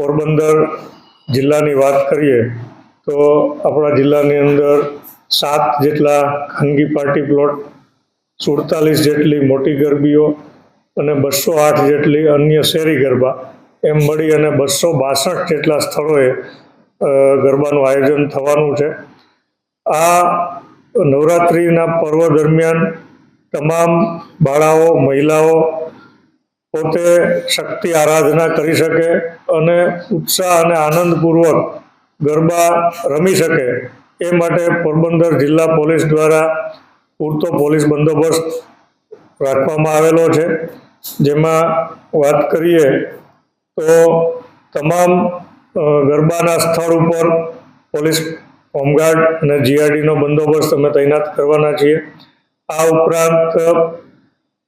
પોરબંદર જિલ્લાની વાત કરીએ, તો આપણા જિલ્લાની અંદર સાત જેટલા ખાનગી પાર્ટી પ્લોટ, સુડતાલીસ જેટલી મોટી ગરબીઓ અને બસો આઠ જેટલી અન્ય શેરી ગરબા, એમ મળી અને બસો બાસઠ જેટલા સ્થળોએ ગરબાનું આયોજન થવાનું છે. આ નવરાત્રિના પર્વ દરમિયાન તમામ બાળાઓ, મહિલાઓ પોતે શક્તિ આરાધના કરી શકે અને ઉત્સાહ અને આનંદપૂર્વક ગરબા રમી શકે. એ માટે પોરબંદર જિલ્લા પોલીસ દ્વારા પૂરતો પોલીસ બંદોબસ્ત રાખવામાં આવેલો છે. જેમાં વાત કરીએ તો તમામ ગરબાના સ્થળ ઉપર પોલીસ હોમગાર્ડ અને જીઆરડીનો બંદોબસ્ત અમે તૈનાત કરવાના છીએ. આ ઉપરાંત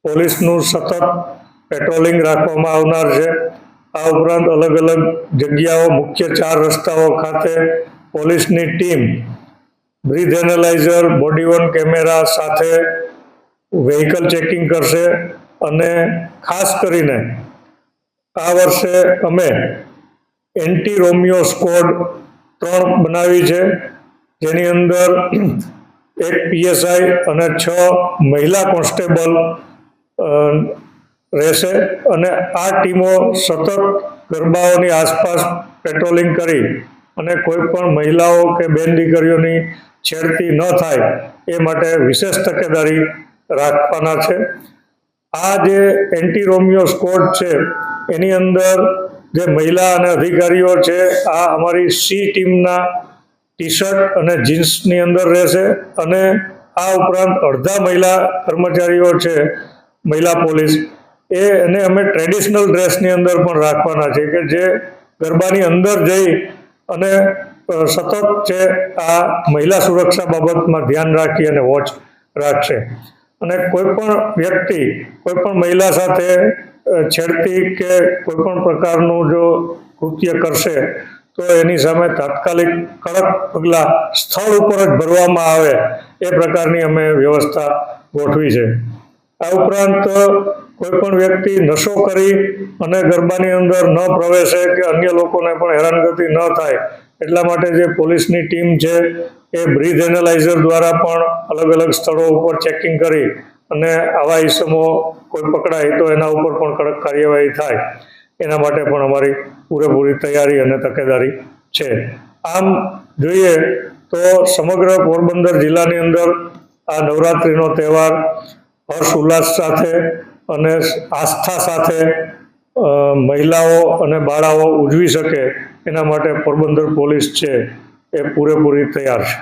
પોલીસનું સતત પેટ્રોલિંગ રાખવામાં આવનાર છે. આ ઉપરાંત અલગ અલગ જગ્યાઓ, મુખ્ય ચાર રસ્તાઓ ખાતે પોલીસની team breath analyser, body worn camera સાથે વ્હીકલ ચેકિંગ કરશે અને ખાસ કરીને આ વર્ષે અમે એન્ટી રોમિયો સ્કોડ ત્રણ બનાવી છે. જેની અંદર એક પીએસઆઈ અને છ મહિલા કોન્સ્ટેબલ રહેશે અને આ ટીમો સતત ગરબાઓની આસપાસ પેટ્રોલિંગ કરી અને કોઈ પણ મહિલાઓ કે બેન દીકરીઓની છેડતી ન થાય એ માટે વિશેષ તકેદારી રાખવાના છે. આ જે એન્ટી રોમિયો સ્કોડ છે, એની અંદર જે મહિલા અને અધિકારીઓ છે, આ અમારી સી ટીમના ટી શર્ટ અને જીન્સની અંદર રહેશે અને આ ઉપરાંત અડધા મહિલા કર્મચારીઓ છે, મહિલા પોલીસ. એ એને અમે ટ્રેડિશનલ ડ્રેસની અંદર પણ રાખવાના છે કે જે ગરબાની અંદર જઈ અને સતત છે આ મહિલા સુરક્ષા બાબતમાં ધ્યાન રાખી અને વોચ રાખશે. અને કોઈ પણ વ્યક્તિ કોઈપણ મહિલા સાથે છેડતી કે કોઈ પણ પ્રકારનું જો કૃત્ય કરશે, તો એની સામે તાત્કાલિક કડક પગલાં સ્થળ ઉપર જ ભરવામાં આવે એ પ્રકારની અમે વ્યવસ્થા ગોઠવી છે. આ ઉપરાંત કોઈ પણ વ્યક્તિ નશો કરી અને ગરબાની અંદર ન પ્રવેશે કે અન્ય લોકોને પણ હેરાનગતિ ન થાય, એટલા માટે જે પોલીસની ટીમ છે એ બ્રીથ એનાલાઇઝર દ્વારા પણ અલગ અલગ સ્થળો ઉપર ચેકિંગ કરી અને આવા ઇસમો કોઈ પકડાય તો એના ઉપર પણ કડક કાર્યવાહી થાય. એના માટે પણ અમારી પૂરેપૂરી તૈયારી અને તકેદારી છે. આમ જોઈએ તો સમગ્ર પોરબંદર જિલ્લાની અંદર આ નવરાત્રિનો તહેવાર હર્ષ ઉલ્લાસ સાથે અને આસ્થા સાથે મહિલાઓ અને બાળાઓ ઉજવી શકે એના માટે પોરબંદર પોલીસ છે એ પૂરેપૂરી તૈયાર છે.